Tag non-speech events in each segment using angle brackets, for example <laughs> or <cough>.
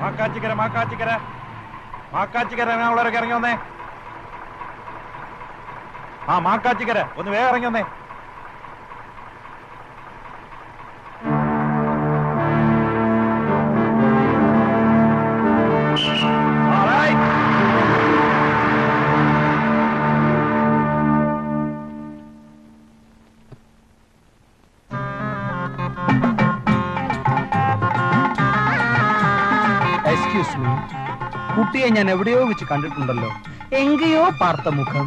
മാക്കാച്ചിക്കര മാക്കാച്ചിക്കര. മാക്കാച്ചിക്കര ഇറങ്ങാനുള്ളവരൊക്കെ ഇറങ്ങി വന്നേ. ആ മാക്കാച്ചിക്കര ഒന്ന് വേഗം ഇറങ്ങി വന്നേ. എക്സ്ക്യൂസ് മീ കുട്ടിയെ ഞാൻ എവിടെയോ വെച്ച് കണ്ടിട്ടുണ്ടല്ലോ. എങ്കയോ പാർത്ത മുഖം.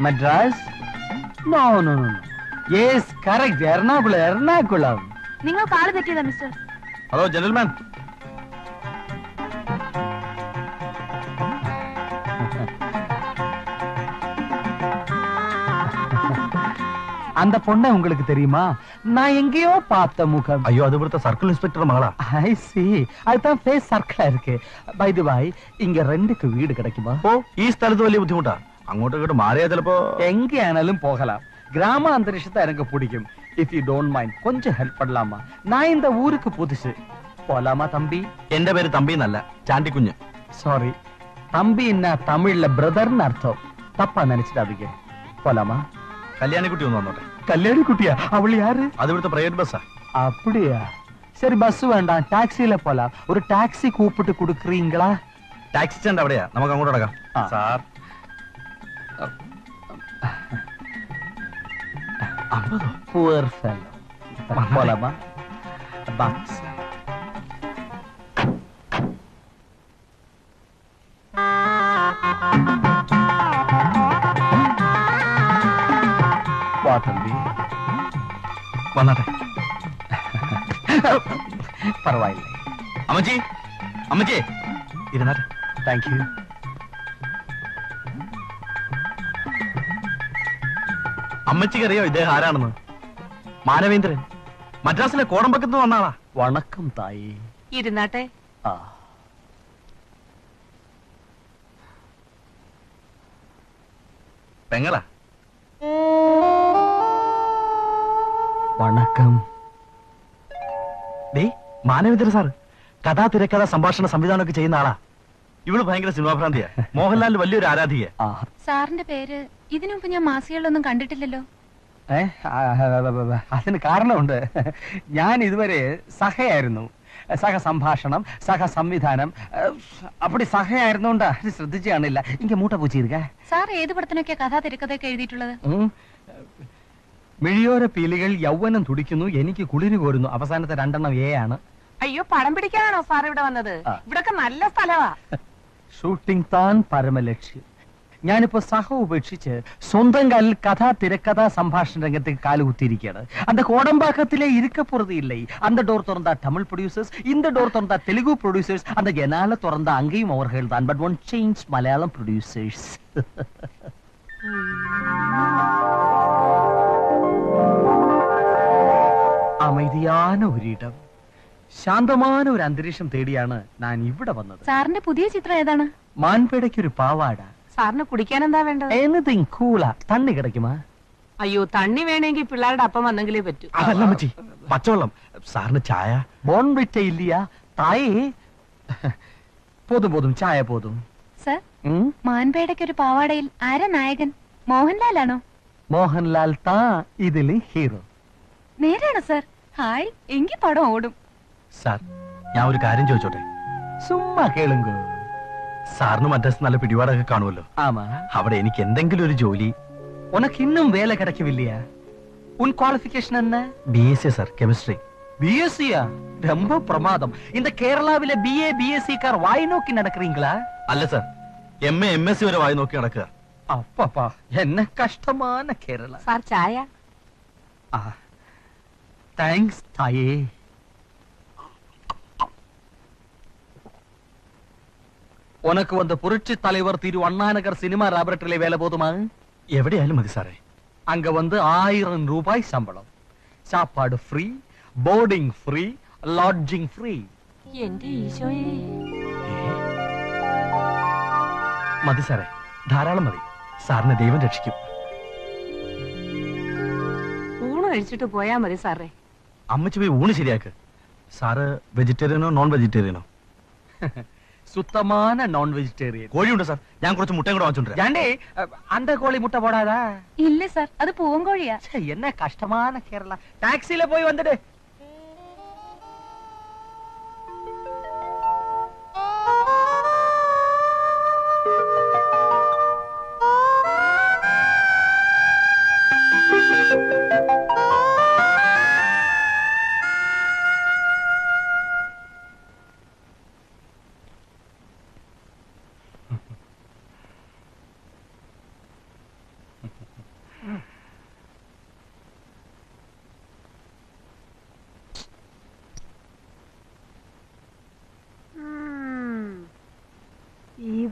Madras? No no no yes correct Ernakulam Ernakulam. നിങ്ങൾ കാൽ തെറ്റിയതാ മിസ്റ്റർ ഹലോ ജെന്റിൽമാൻ அந்த பொண்ணை உங்களுக்கு தெரியுமா நான் எங்கேயோ பார்த்த முகம் അയ്യോ അത് ഇവിടുത്തെ സർക്കിൾ ഇൻസ്പെക്ടർ മകളാ ஐ சி அதுதான் ஃபேஸ் சர்க்கிளா இருக்கு பை தி பாய் இங்க ரெண்டுக்கு வீடு கிடைக்குமா ഓ ഈ സ്ഥലത്ത് വലിയ ബുദ്ധിമുട്ടാ അങ്ങോട്ടും ഇങ്ങോട്ട് മാറിയാ ചിലപ്പോ எங்கேயானாலும் போகலாம் கிராம அந்தரிஷத்தை எனக்கு பிடிக்கும் இஃப் யூ டோன்ட் மைண்ட் கொஞ்சம் ஹெல்ப் பண்ணலாமா நான் இந்த ஊருக்கு புதுசு போலாமா தம்பி എന്റെ പേര് തമ്പി എന്നല്ല ചാണ്ടിക്കുഞ്ഞ് சாரி தம்பின்னா தமிழ்ல பிரதர்னு அர்த்தம் தப்பா நினைச்சிடாதீங்க போலாமா കല്യാണിക്കുട്ടി ഒന്ന് വന്നോട്ടെ கல்யாணி குட்டியா அவள் யாரு അത് ഇവിടുത്തെ പ്രൈവറ്റ് ബസ്സാ அப்படியா சரி பஸ் வேண்டாம் டாக்ஸில போலாம் ஒரு டாக்ஸி கூப்பிட்டு கொடுக்குறீங்களா ടാക്സി സ്റ്റാൻഡ് അവിടെയാ നമുക്ക് അങ്ങോട്ട് നടക്കാം ആ. സാർ അമ്പതോ புவர் ஃபெலோ போலாமா பாக்ஸ் വന്നാട്ടെ പറവായില്ല അമ്മച്ചി അമ്മച്ചി. ഇരുന്നാട്ടെ. താങ്ക് യു അമ്മച്ചിക്കറിയോ ഇദ്ദേഹം ആരാണെന്ന്? മാനവേന്ദ്രൻ. മദ്രാസിലെ കോടമ്പക്കത്ത് വന്നാളാ വണക്കം തായി. ഇരുന്നാട്ടെ. ആ. പെങ്ങളാ. വണക്കം. ദേ മാനവേന്ദ്ര സാർ കഥാ തിരക്കഥ സംഭാഷണ സംവിധാനമൊക്കെ ചെയ്യുന്ന ആളാ. ഇവൾ ഭയങ്കര സിനിമാഭ്രാന്തിയാ. മോഹൻലാലിന്റെ വലിയൊരു ആരാധിക സാറിന്റെ പേര് ഇതിനു മുമ്പ് ഞാൻ മാസികളിലൊന്നും കണ്ടിട്ടില്ലല്ലോ. അതിന് കാരണമുണ്ട്. ഞാൻ ഇതുവരെ സഹയായിരുന്നു. സഹ സംഭാഷണം സഹ സംവിധാനം അപ്പടി സഹയായിരുന്നോണ്ടാ ശ്രദ്ധിച്ചു കാണില്ല. എനിക്ക് മൂട്ട പൂച്ചിരിക്ക സാർ ഏത് പടത്തിനൊക്കെയാ കഥാ തിരക്കഥയൊക്കെ എഴുതിയിട്ടുള്ളത് മിഴിയോര പീലികൾ യൗവനം തുടിക്കുന്നു എനിക്ക് കുളിര് കോരുന്നു. അവസാനത്തെ രണ്ടെണ്ണം ഏ ആണ്. അയ്യോ പടം പിടിക്കാനാണോ സാർ ഇവിടെ വന്നത്? ഇവിടൊക്കെ നല്ല സ്ഥലവാ. ഷൂട്ടിംഗ് താൻ പരമലക്ഷ്യം. ഞാനിപ്പോ സഹ ഉപേക്ഷിച്ച് സ്വന്തം കാലിൽ കഥാ തിരക്കഥാ സംഭാഷണ രംഗത്തേക്ക് കാൽ കാലുകുത്തിയിരിക്കുകയാണ് അന്ത കോടമ്പാക്കത്തിലെ ഇല്ലേ അന്റെ ഡോർ തുറന്ന തമിഴ് പ്രൊഡ്യൂസേഴ്സ് ഇന്ത ഡോർ തുറന്ന തെലുഗു പ്രൊഡ്യൂസേഴ്സ് അന്റെ ജനാല തുറന്ന അങ്കയും ഓവർഹേൾ താൻ. But won't change Malayalam producers <laughs> அமைதியான ഒരിടം. ശാന്തമാന ഒരു അന്തരീക്ഷം തേടിയാണ് ഞാൻ ഇവിടെ വന്നത്. സാറിന്റെ പുതിയ ചിത്രം ഏതാണ്? മാൻപേടയ്ക്ക് ഒരു പാവാട. സാറിന് കുടിക്കാൻ എന്താ വേണ്ടത്? എനിത്തിങ് കൂള തണ്ണി കിടക്കുമാ? അയ്യോ തണ്ണി വേണമെങ്കിൽ പിള്ളേരുടെ അപ്പം വന്നെങ്കിലേ പറ്റൂ. അതല്ല മച്ചി പച്ചവെള്ളം. സാറിന് ചായ? ബോൺവിറ്റ ഇല്ലയാ? തായേ? പോതും പോതും ചായ പോതും. സർ മാൻപേടയ്ക്ക് ഒരു പാവാടയിൽ ആര നായകൻ മോഹൻലാലാണോ? മോഹൻലാൽ താ ഇതിലെ ഹീറോ. നേരാണോ സർ? ഹായ് എങ്കി പടം ഓടും സാർ ഞാൻ ഒരു കാര്യം ചോദിച്ചോട്ടെ സുമ്മാ കേളുങ്കോ സാറിന് മദ്രാസ് നല്ല പിടിപാടൊക്കെ കാണുമല്ലോ ആമാ അവിടെ എനിക്ക് എന്തെങ്കിലും ഒരു ജോലി ഉനക്ക് ഇന്നും വേല കിടക്കവില്ലയാ ഉൻ ക്വാളിഫിക്കേഷൻ என்ன B S C sir chemistry பிஎஸ்சியா ரொம்ப பிரமாதம் இந்த கேரளாவில பிஏ பிஎஸ்சி கார் வாய் நோக்கி நடக்கிறீங்களா അല്ല sir M A M S C വരെ വായി നോക്കി നടക്കുക அப்பப்பா என்ன கஷ்டமான கேரளா സാർ ചായ தேங்க்ஸ் தாயே உனக்கு வந்த புரட்சி தலைவர் திரு அண்ணா நகர் சினிமா ലാബറട്ടറിയിലെ വേല போதுமா എവിടെയായാലും മതി സാറേ அங்க வந்து ஆயிரம் ரூபாய் சம்பளம் சாப்பாடு free boarding free lodging free എന്റെ ഈശോയെ മതി സാറേ ധാരാളം മതി സാറിനെ ദൈവം രക്ഷിക്കും ഊണ് കഴിച്ചിട്ട് പോയാ മതി സാറേ അമ്മച്ചി പോയി ഊണ് ശരിയാക്ക് സാറ് വെജിറ്റേറിയനോ നോൺ വെജിറ്റേറിയനോ சுத்தமான நான் வெஜிடேரியன் കോഴിയുണ്ട് സാർ ഞാൻ കുറച്ച് മുട്ടയും കൂടെ വാങ്ങിച്ചോണ്ടിരാം ஜாண்டி அஹ், அந்த கோழி முட்டை போடாதா ഇല്ല സാർ അത് പൂവൻകോഴിയാ ச்சே, என்ன கஷ்டமான கேரளா டாக்ஸில போய் வந்துடு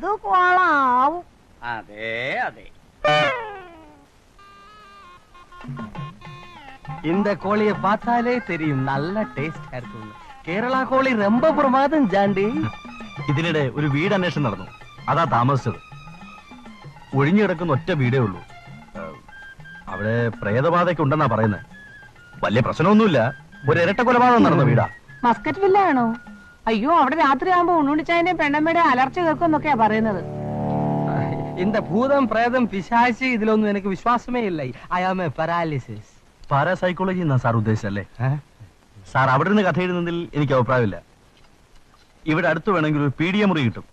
ഇത് കൊള്ളാവും அதே அதே இந்த கோழிய பார்த்தாலே தெரியும் நல்ல டேஸ்டா இருக்கும் கேரளா கோழி ரொம்ப பிரமாதம் ஜாண்டி ഇതിനിടെ ഒരു വീട് അന്വേഷണം നടന്നു അതാ താമസിച്ചത് ഒഴിഞ്ഞു കിടക്കുന്ന ഒറ്റ വീടേ ഉള്ളൂ ഏഹ്, അവിടെ പ്രേതബാധയ്ക്ക് ഉണ്ടെന്നാ പറയുന്നത് വലിയ പ്രശ്നമൊന്നുമില്ല ഒരു ഇരട്ട കൊലപാതകം നടന്ന വീടാ മസ്കറ്റ് വില്ല ആണോ അയ്യോ അവിടെ രാത്രി ആകുമ്പോ ഉണ്ണുണിച്ചായന്റെ പെണ്ണമ്മയുടെ അലർച്ച കേൾക്കും എന്നൊക്കെയാ പറയുന്നത്. എന്റെ ഭൂതം പ്രേതം പിശാശി ഇതിലൊന്നും എനിക്ക് വിശ്വാസമേ ഇല്ല. I am a paralysis parapsychology എന്നാ സാർ ഉദ്ദേശിച്ചല്ലേ സാർ അവിടെ നിന്ന് കഥ എഴുതുന്നതിൽ എനിക്ക് അഭിപ്രായമില്ല. ഇവിടെ അടുത്ത് വേണമെങ്കിൽ ഒരു പി ഡി പീഡിയ മുറി കിട്ടും.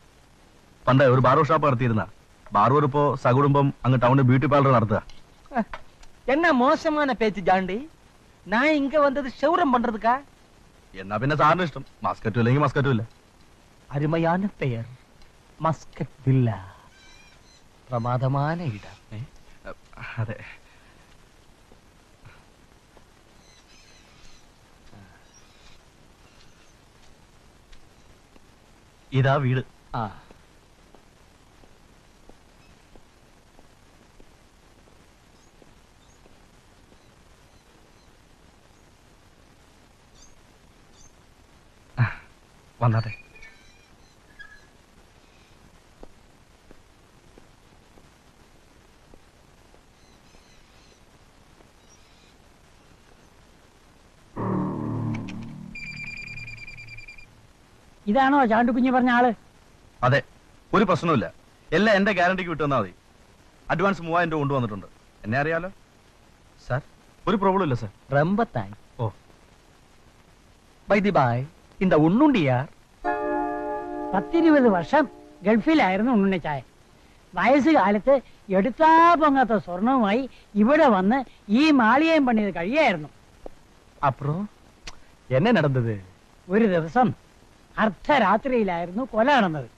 പണ്ട് ഒരു ബാർബർ ഷോപ്പ് നടത്തിയിരുന്ന. ബാർബർ ഇപ്പോ സകുടുംബം അങ്ങ് ടൗണിൽ ബ്യൂട്ടി പാർലർ നടത്തുക. എന്നാ മോശമാണ് പേച്ച് ജാണ്ടി? നാ ഇങ്ങ വന്നത് ക്ഷൗരം പണ്ടതുക്കാ? എന്നാ പിന്നെ സാറിന് ഇഷ്ടം. മസ്കറ്റും അല്ലെങ്കിൽ മസ്കറ്റും ഇല്ല. അരുമയാന പേർ മസ്കറ്റ് വില്ല. പ്രമാദമാന ഇടം. അതെ. ഇതാ വീട്. ആ. വന്നത്. ഇതാണോ ചാണ്ടുകുഞ്ഞ് പറഞ്ഞ ആൾ? അതെ ഒരു പ്രശ്നവുമില്ല. എല്ലാം എന്റെ ഗ്യാരണ്ടിക്ക് വിട്ടു മതി. അഡ്വാൻസ് മൂവായിരം രൂപ കൊണ്ടുവന്നിട്ടുണ്ട്. എന്നെ അറിയാലോ? സാർ. ഒരു പ്രോബ്ലം ഇല്ല സാർ. റമ്പത്തായി. ഓ. ബൈ ദി ബൈ இந்த உண்ணுண்டியார் പത്തിരുപത് വർഷം ഗൾഫിലായിരുന്നു ഉണ്ണിച്ചായ വയസ്സുകാലത്ത് എടുത്താ പൊങ്ങാത്ത സ്വർണവുമായി ഇവിടെ വന്ന് ഈ മാളികയും പണിത് കഴിയായിരുന്നു அப்புறம் என்ன நடந்தது ഒരു ദിവസം അർദ്ധരാത്രിയിലായിരുന്നു കൊല നടന്നത്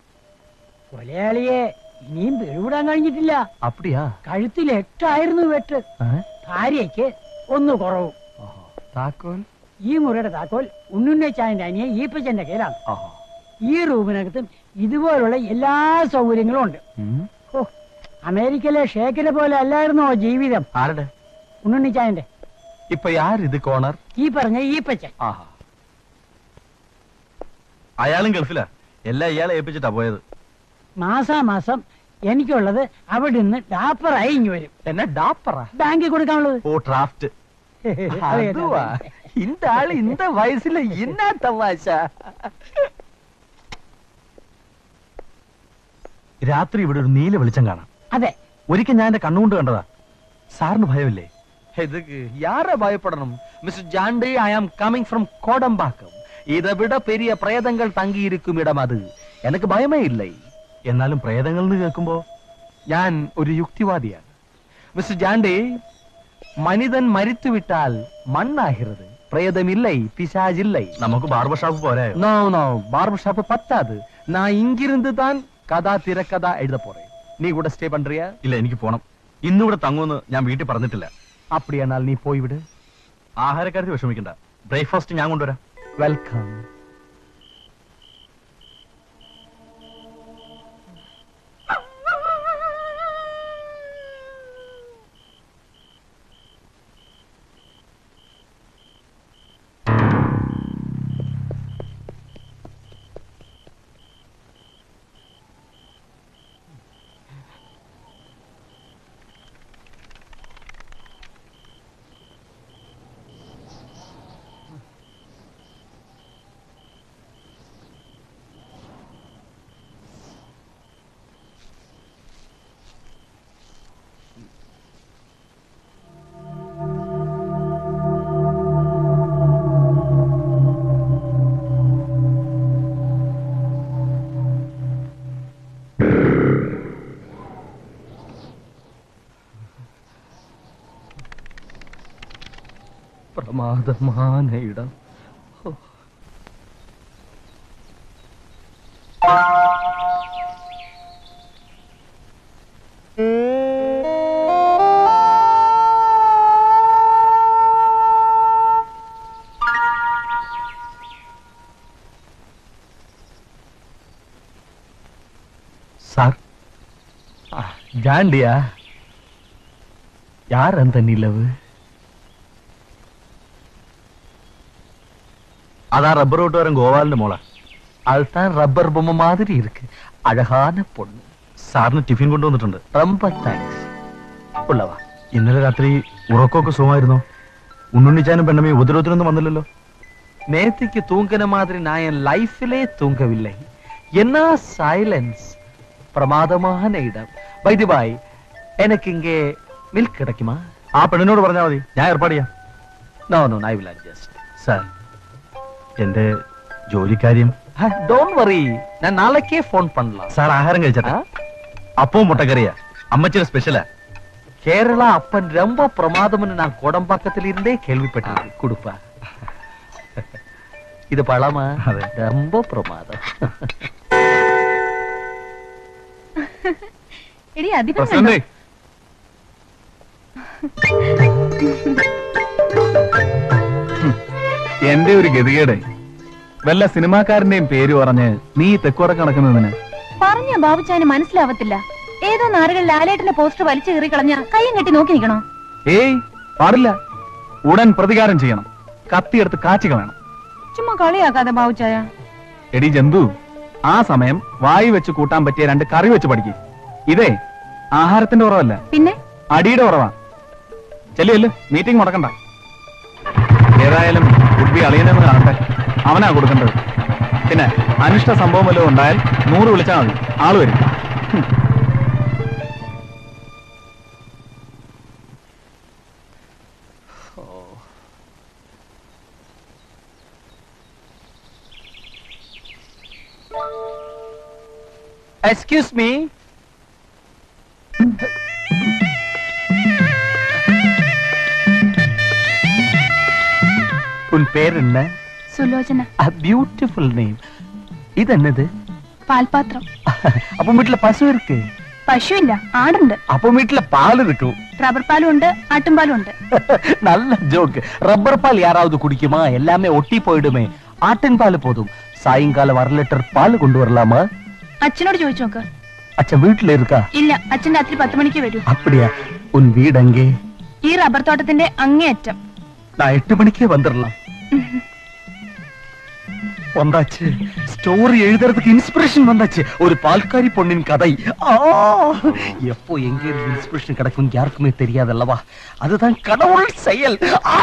കൊലയാളിയെ ഇനിയും പിടിവിടാൻ കഴിഞ്ഞിട്ടില്ല அப்படியா കഴുത്തിൽ എട്ടായിരുന്നു വെട്ട് ஆ? ഭാര്യയ്ക്ക് ഒന്ന് കുറവും ஆஹா. താക്കോൽ ഈ മുറിയുടെ താക്കോൽ ഉണ്ണുണ്ണിച്ചായന്റെ അനിയ ഈപ്പച്ചന്റെ കയ്യിലാണ്. ഈ റൂമിനകത്തും ഇതുപോലുള്ള എല്ലാ സൗകര്യങ്ങളും ഉണ്ട്. ഓ അമേരിക്കയിലെ ഷേക്കിനെ പോലെ അല്ലായിരുന്നോ ജീവിതം? ആരുടെ? ഉണ്ണുണ്ണിച്ചായന്റെ ഇപ്പൊ ആരിത് കോണർ? ഈ പറഞ്ഞ ഈപ്പച്ച അയാളും ഗൾഫിലാ. എല്ലാം ഇയാളെ ഏൽപ്പിച്ചിട്ടാ പോയത്. മാസാമാസം എനിക്കുള്ളത് അവിടെ നിന്ന് ഡാപ്പറായി ഇങ്ങ് വരും. എന്നെ ഡാപ്പറാ? ബാങ്കിൽ കൊടുക്കാനുള്ളത്? ഓ ഡ്രാഫ്റ്റ്. <laughs> இந்த ஆளு இந்த வயசுல என்ன தமாஷா രാത്രി ഇവിടെ ഒരു നീല വെളിച്ചം കാണാം അതെ ഒരിക്കൽ ഞാൻ എന്റെ കണ്ണുകൊണ്ട് കണ്ടതാ സാറിന് ഭയമില്ലേ இதுக்கு யார பயப்படணும் மிஸ்டர் ஜாண்டி ஐ ஆம் கமிங் ஃப்ரம் கோடம்பாக்கம் இதை விட பெரிய பிரேதங்கள் தங்கி இருக்கும் இடம் அது எனக்கு பயமே இல்லை എന്നാലും പ്രേതങ്ങൾ എന്ന് കേൾക്കുമ്പോ ഞാൻ ഒരു യുക്തിവാദിയാണ് മിസ്റ്റർ ജാണ്ടി മനിതൻ മരിച്ചു വിട്ടാൽ பிரேதமில்லை പിശാജില്ലൈ നമുക്ക് ബാർബർ பார்பர் പോരെ. നോ നോ ബാർബർ பார்பர் പറ്റാത്. നാ ഇങ്ങിരുന്ന് താൻ കഥാ തിരക്കഥ എഴുത പോറേ നീ കൂടെ സ്റ്റേ പണ്ടിയാ ഇല്ല എനിക്ക് പോണം. ഇന്നിവിടെ തങ്ങുമെന്ന് ഞാൻ വീട്ടിൽ പറഞ്ഞിട്ടില്ല. അപ്പടിയാണാൽ നീ പോയി വിട്. ആഹാരക്കാരത്തിൽ വിഷമിക്കണ്ട. ബ്രേക്ക്ഫാസ്റ്റ് ഞാൻ കൊണ്ടുവരാം. വെൽക്കം பிரமாதமான இடம் சார் ஜாண்டியா யார் அந்த நிலவு അതാ റബ്ബർ കൂട്ടുകാരൻ ഗോപാലിന്റെ മോളാ அதுதான் ரப்பர் பொம்மை மாதிரி இருக்கு அழகான பொண்ணு സാറിന് ടിഫിൻ കൊണ്ടുവന്നിട്ടുണ്ട് ரொம்ப தேங்க்ஸ் உள்ளவா ഇന്നലെ രാത്രി ഉറക്കമൊക്കെ സുഖമായിരുന്നോ ഉണ്ണുണ്ണിച്ചാനും പെണ്ണമ്മയും ഉപദ്രവത്തിനൊന്നും വന്നില്ലല്ലോ நேத்திக்கு தூங்கின மாதிரி நான் என் லைஃபிலே தூங்கவில்லை என்ன சைலன்ஸ் பிரமாதமான இடம் வைதி பாய் எனக்கு இங்கே மில்க் கிடைக்குமா ആ പെണ്ണിനോട് പറഞ്ഞാൽ മതി ഞാൻ ഏർപ്പാട് ചെയ്യാം no no I will adjust sir എന്റെ ജോലിക്കാര്യം டோன்ட் வரி நான் நாளைக்கே ஃபோன் பண்ணலாம் സാർ ആഹാരം കഴിച്ചട്ടെ അപ്പവും മുട്ടക്കറിയാ അമ്മച്ചിയുടെ സ്പെഷ്യലാ கேரளா அப்பன் ரொம்ப பிரமாதம்னு நான் கோடம்பாக்கத்துல இருந்தே கேள்விப்பட்டிருக்கேன் கொடுப்பா இது பழமா അതെ. ரொம்ப பிரமாதம் എടി അധികം കണ്ടോ? എന്റെ ഒരു ഗതികേട്. വല്ല സിനിമാക്കാരന്റെയും പേര് പറഞ്ഞ് നീ തെക്കുറ കണക്കുന്നതിന് പറഞ്ഞ ബാബുച്ചാന് മനസ്സിലാവത്തില്ല. ഏതോ നാറുകൾ ലാലേട്ടന്റെ പോസ്റ്റർ വലിച്ചു കീറി കളഞ്ഞ കയ്യും കെട്ടി നോക്കി നിൽക്കണോ? ഏയ് പാടില്ല. ഉടൻ പ്രതികാരം ചെയ്യണം. കത്തിയെടുത്ത് കാച്ചി കളയണം. ചുമ്മാ കളിയാക്കാതെ ബാബുച്ചായ. എടി ജന്തു ആ സമയം വായി വെച്ച് കൂട്ടാൻ പറ്റിയ രണ്ട് കറി വെച്ച് പഠിക്കും. ഇതേ ആഹാരത്തിന്റെ ഉറവല്ല. പിന്നെ? അടിയുടെ കുറവാ ചെല്ലേ മീറ്റിംഗ് മുടക്കണ്ട. ഏതായാലും അളിയനെ ഒന്ന് കാണട്ടെ അവനാ കൊടുക്കേണ്ടത്. പിന്നെ അനിഷ്ട സംഭവം വല്ലതും ഉണ്ടായാൽ നൂറ് വിളിച്ചാൽ മതി. ആൾ വരും. Excuse me. உன் பேர் என்ன സുലോചന பியூட்டிஃபுல் நேம் இது என்னது പാൽപാത്രം அப்ப வீட்டுல பசு இருக்கு പശുവില്ല ആടുണ്ട് அப்ப வீட்டுல பால் இருக்கும் റബ്ബർ പാലും ഉണ്ട് ആട്ടുംപാലും ഉണ്ട് <laughs> நல்ல ஜோக் ரப்பர் பால் யாராவது குடிக்குமா எல்லாமே ஒட்டி போயிடுமே ஆட்டின் பால் போதும் சாயங்காலம் அரை லிட்டர் பால் கொண்டு வரலாமா അച്ഛനോട് ചോദിച്ചു നോക്ക് அச்சா வீட்டுல இருக்கா ഇല്ല അച്ഛൻ രാത്രി പത്ത് മണിക്ക് വരൂ அப்படியா உன் வீடு அங்கே ഈ റബ്ബർ തോട്ടത്തിന്റെ അങ്ങേയറ്റം நான் எட்டு மணிக்கே வந்துடலாம் வந்தாச்சு ஸ்டோரி எழுதுறதுக்கு இன்ஸ்பிரேஷன் வந்தாச்சு ஒரு பால்காரி பொண்ணின் கதை ஆ! எப்போ எங்க இருந்து இன்ஸ்பிரேஷன் கிடைக்கும் யாருக்குமே தெரியாதல்லவா அதுதான் கடவுள் செயல் ஆ!